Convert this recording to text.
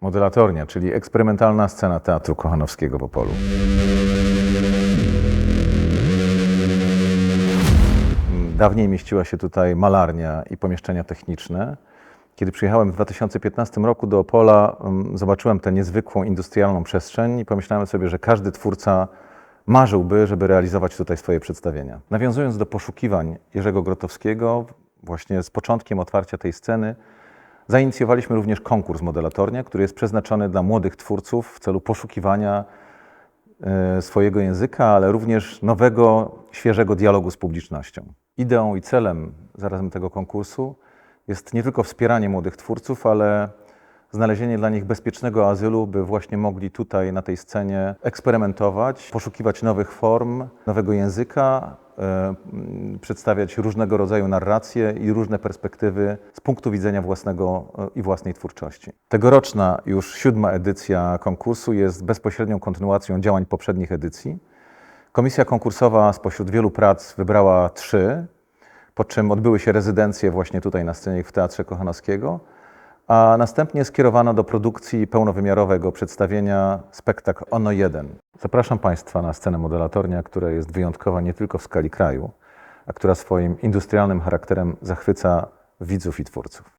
Modelatornia, czyli eksperymentalna scena Teatru Kochanowskiego w Opolu. Dawniej mieściła się tutaj malarnia i pomieszczenia techniczne. Kiedy przyjechałem w 2015 roku do Opola, mm, zobaczyłem tę niezwykłą industrialną przestrzeń i pomyślałem sobie, że każdy twórca marzyłby, żeby realizować tutaj swoje przedstawienia. Nawiązując do poszukiwań Jerzego Grotowskiego, właśnie z początkiem otwarcia tej sceny, zainicjowaliśmy również konkurs Modelatornia, który jest przeznaczony dla młodych twórców w celu poszukiwania e, swojego języka, ale również nowego, świeżego dialogu z publicznością. Ideą i celem zarazem tego konkursu jest nie tylko wspieranie młodych twórców, ale znalezienie dla nich bezpiecznego azylu, by właśnie mogli tutaj na tej scenie eksperymentować, poszukiwać nowych form, nowego języka, e, przedstawiać różnego rodzaju narracje i różne perspektywy z punktu widzenia własnego e, i własnej twórczości. Tegoroczna już siódma edycja konkursu jest bezpośrednią kontynuacją działań poprzednich edycji. Komisja konkursowa spośród wielu prac wybrała trzy, po czym odbyły się rezydencje właśnie tutaj na scenie w Teatrze Kochanowskiego, a następnie skierowano do produkcji pełnowymiarowego przedstawienia spektakl Ono 1. Zapraszam Państwa na scenę modelatornia, która jest wyjątkowa nie tylko w skali kraju, a która swoim industrialnym charakterem zachwyca widzów i twórców.